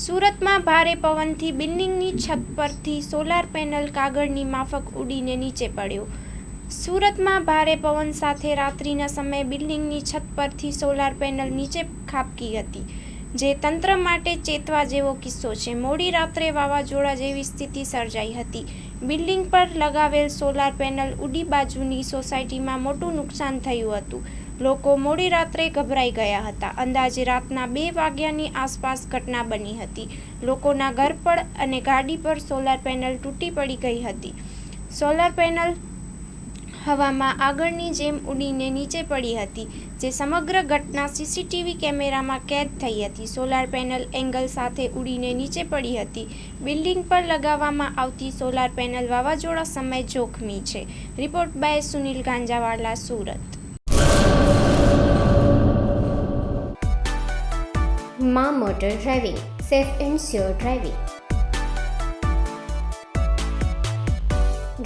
સુરતમાં ભારે પવનથી બિલ્ડિંગની છત પરથી સોલાર પેનલ કાગળની માફક ઉડીને નીચે પડ્યો. સુરતમાં ભારે પવન સાથે રાત્રિના સમયે બિલ્ડિંગની છત પરથી સોલાર પેનલ નીચે ખાબકી હતી. જે તંત્ર માટે ચેતવા જેવો કિસ્સો છે. મોડી રાત્રે વાવાઝોડા જેવી સ્થિતિ સર્જાઈ હતી. બિલ્ડિંગ પર લગાવેલ સોલાર પેનલ ઉડી બાજુની સોસાયટીમાં મોટું નુકસાન થયું હતું. લોકો મોડી રાત્રે ગભરાઈ ગયા હતા. અંદાજે રાતના બે વાગ્યાની આસપાસ ઘટના બની હતી. લોકોના ઘર પર અને ગાડી પર સોલાર પેનલ તૂટી પડી ગઈ હતી. સોલાર પેનલ હવામાં આગળની જેમ ઉડીને નીચે પડી હતી, જે સમગ્ર ઘટના સીસીટીવી કેમેરામાં કેદ થઈ હતી. સોલાર પેનલ એંગલ સાથે ઉડીને નીચે પડી હતી. બિલ્ડિંગ પર લગાવવામાં આવતી સોલાર પેનલ વાવાઝોડા સમય જોખમી છે. Report by Sunil Ganjawala, Surat. Maa motor driving, safe and sure driving.